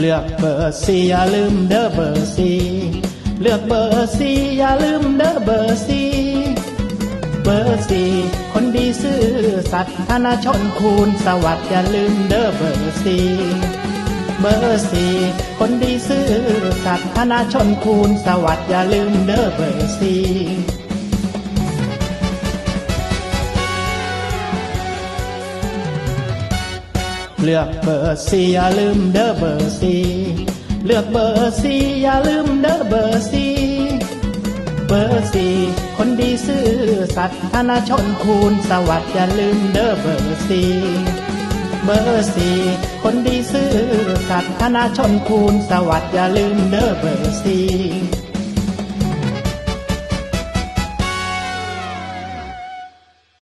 เลือกเบอร์สี่อย่าลืมเด้อเบอร์สี่เลือกเบอร์สี่อย่าลืมเด้อเบอร์สี่เบอร์สี่คนดีซื่อสัตย์ธนชนคูณสวัสดิ์อย่าลืมเด้อเบอร์สี่เบอร์สี่คนดีซื่อสัตย์ธนชนคูณสวัสดิ์อย่าลืมเด้อเบอร์สี่ เลือกเบอร์สี่อย่าลืมเด้อเบอร์สี่เลือกเบอร์สี่อย่าลืมเด้อเบอร์สี่เบอร์สี่คนดีซื่อสัตย์ธนชนคูณสวัสดิ์อย่าลืมเด้อเบอร์สี่เบอร์สี่คนดีซื่อสัตย์ธนชนคูณสวัสดิ์อย่าลืมเด้อเบอร์สี่